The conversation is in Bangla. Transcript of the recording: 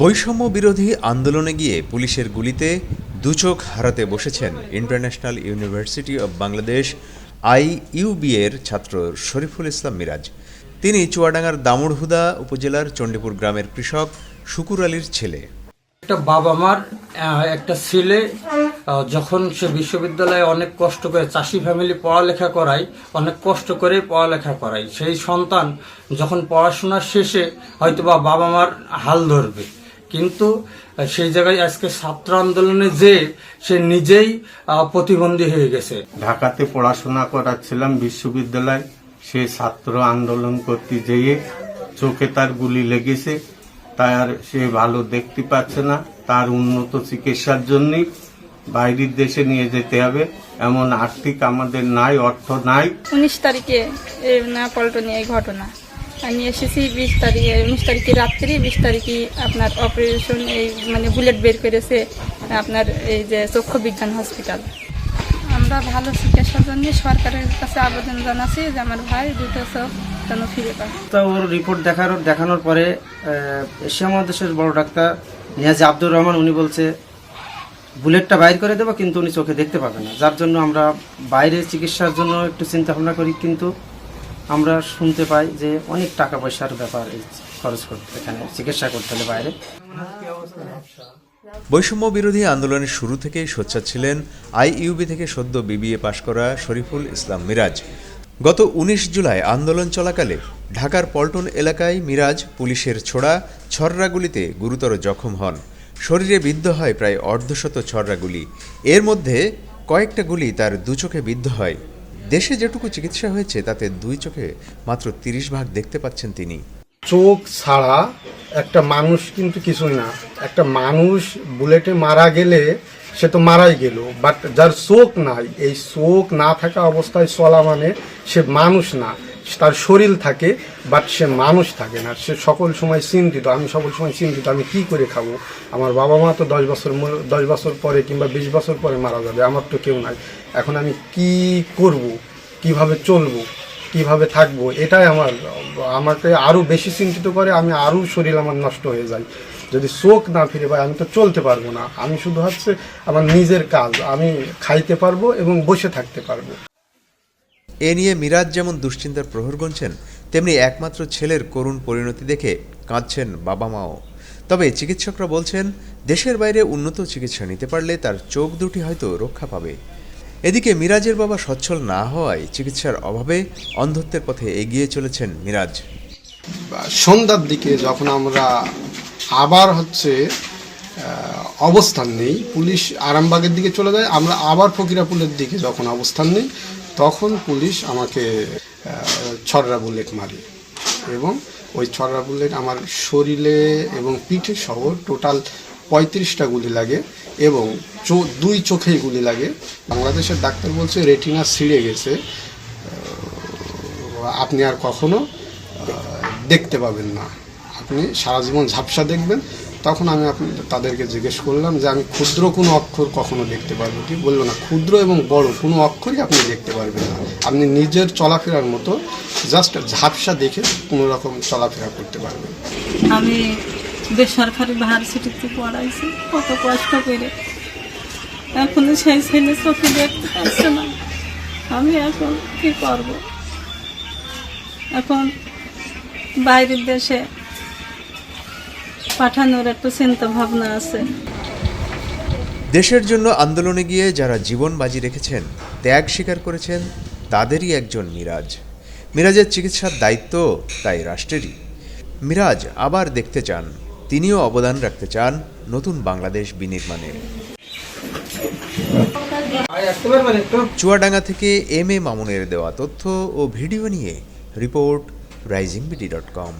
বৈষম্য বিরোধী আন্দোলনে গিয়ে পুলিশের গুলিতে দুচোখ হারাতে বসেছেন international university of Bangladesh IUB এর ছাত্র শরীফুল ইসলাম মিরাজ। তিনি চুয়াডাঙ্গার দামুড়হুদা উপজেলার চণ্ডীপুর গ্রামের কৃষক শুকুর আলীর ছেলে। একটা বাবা মার একটা ছেলে যখন সে বিশ্ববিদ্যালয়ে অনেক কষ্ট করে চাষি ফ্যামিলি পড়ালেখা করায়, অনেক কষ্ট করে পড়ালেখা করায়, সেই সন্তান যখন পড়াশোনার শেষে হয়তো বাবা মার হাল ধরবে। কিন্তু সেই জায়গায় আজকে ছাত্র আন্দোলনে যে সে নিজেই প্রতিবন্ধী হয়ে গেছে। ঢাকাতে পড়াশোনা করাচ্ছিলাম বিশ্ববিদ্যালয়। সে ছাত্র আন্দোলন করতে যেয়ে চোখে তার গুলি লেগেছে। তাই আর সে ভালো দেখতে পাচ্ছে না। তার উন্নত চিকিৎসার জন্য বাইরের দেশে নিয়ে যেতে হবে। এমন আর্থিক আমাদের নাই অর্থ নাই। উনিশ তারিখে এই না পল্টনে এই ঘটনা। আমি এসেছি বিশ তারিখে, উনিশ তারিখে রাত্রি, বিশ তারিখে আপনার অপারেশন এই মানে বুলেট বের করেছে আপনার এই যে চক্ষু বিজ্ঞান হসপিটাল আমরা ভালো চিকিৎসার জন্য সরকারের কাছে আবেদন জানাচ্ছি যে আমার ভাই দুটো চোখ যেন ফিরে পায়। তা ওর রিপোর্ট দেখার দেখানোর পরে এশিয়া মহাদেশের বড় ডাক্তার নিয়াজি আব্দুর রহমান উনি বলছে বুলেটটা বাইর করে দেবো, কিন্তু উনি চোখে দেখতে পাবে না। যার জন্য আমরা বাইরে চিকিৎসার জন্য একটু চিন্তা ভাবনা করি, কিন্তু আমরা শুনতে পাই যে অনেক টাকা পয়সার ব্যাপার খরচ করতে এখানে চিকিৎসা করতে হলে বাইরে। বৈষম্য বিরোধী আন্দোলনের শুরু থেকেই সোচ্চার ছিলেন আইইউবি থেকে সদ্য বিবিএ পাশ করা শরীফুল ইসলাম মিরাজ। গত উনিশ জুলাই আন্দোলন চলাকালে ঢাকার পল্টন এলাকায় মিরাজ পুলিশের ছোড়া ছররাগুলিতে গুরুতর জখম হন। শরীরে বিদ্ধ হয় প্রায় অর্ধশত ছররাগুলি। এর মধ্যে কয়েকটা গুলি তার দু চোখে বিদ্ধ হয়। দেশে যেটুকু চিকিৎসা হয়েছে, তাতে দুই চোখে মাত্র তিরিশ ভাগ দেখতে পাচ্ছেন তিনি। চোখ ছাড়া একটা মানুষ কিন্তু কিছুই না। একটা মানুষ বুলেটে মারা গেলে সে তো মারাই গেল বাট যার চোখ নাই, এই চোখ না থাকা অবস্থায় চলা মানে সে মানুষ না। তার শরীর থাকে বাট সে মানুষ থাকে না। সে সকল সময় চিন্তিত, আমি সকল সময় চিন্তিত, আমি কি করে খাব? আমার বাবা মা তো দশ বছর দশ বছর পরে কিংবা বিশ বছর পরে মারা যাবে, আমার তো কেউ নাই। এখন আমি কি করব? কীভাবে চলবো? কীভাবে থাকব, এটাই আমার, আমাকে আরও বেশি চিন্তিত করে, আমি আরও শরীর আমার নষ্ট হয়ে যায়। যদি চোখ না ফিরে পাই, আমি তো চলতে পারব না। আমি শুধু হচ্ছে আমার নিজের কাজ, আমি খাইতে পারব এবং বসে থাকতে পারব। এ নিয়ে মিরাজ যেমন দুশ্চিন্তার প্রহর গুনছেন, তেমনি একমাত্র ছেলের করুণ পরিণতি দেখে কাঁদছেন বাবা মাও। তবে চিকিৎসকরা বলছেন, দেশের বাইরে উন্নত চিকিৎসা নিতে পারলে তার চোখ দুটি হয়তো রক্ষা পাবে। এদিকে মিরাজের বাবা সচ্ছল না হওয়ায় চিকিৎসার অভাবে অন্ধত্বের পথে এগিয়ে চলেছেন মিরাজ। সন্ধ্যার দিকে যখন আমরা আবার হচ্ছে অবস্থান নেই, পুলিশ আরামবাগের দিকে চলে যায়, আমরা আবার ফকিরাপুলের দিকে যখন অবস্থান নেই, তখন পুলিশ আমাকে ছড়রা বুলেট মারে এবং ওই ছড়রা বুলেট আমার শরীরে এবং পিঠে সহ টোটাল পঁয়ত্রিশটা গুলি লাগে এবং দুই চোখেই গুলি লাগে। বাংলাদেশের ডাক্তার বলছে রেটিনা ছিঁড়ে গেছে। আপনি আর কখনো দেখতে পাবেন না। আপনি সারা জীবন ঝাপসা দেখবেন। তখন আমি তাদেরকে জিজ্ঞেস করলাম যে আমি ক্ষুদ্র কোনো অক্ষর কখনো দেখতে পারব কি? বলল না, ক্ষুদ্র এবং বড় কোনো অক্ষরই আপনি দেখতে পারবেন না। আপনি নিজের চলাফেরার মতো জাস্ট ঝাপসা দেখে কোনো রকম চলাফেরা করতে পারবেন। আমি বেসরকারি ভার্সিটিতে পড়াইছি, কত কষ্ট করে। এখন সেই ছেলে চোখে দেখতে পাচ্ছে না। আমি এখন কি করব? এখন বাইরের দেশে পাঠানোর একটা চিন্তা ভাবনা আছে। দেশের জন্য আন্দোলনে গিয়ে যারা জীবন বাজি রেখেছেন, ত্যাগ স্বীকার করেছেন, তাদেরই একজন মিরাজ। মিরাজের চিকিৎসার দায়িত্ব তাই রাষ্ট্রেরই। মিরাজ আবার দেখতে চান তিনিও অবদান রাখতে চান নতুন বাংলাদেশ বিনির্মাণে। চুয়াডাঙ্গা থেকে এম এ মামুনের দেওয়া তথ্য ও ভিডিও নিয়ে report Rising BD dot com.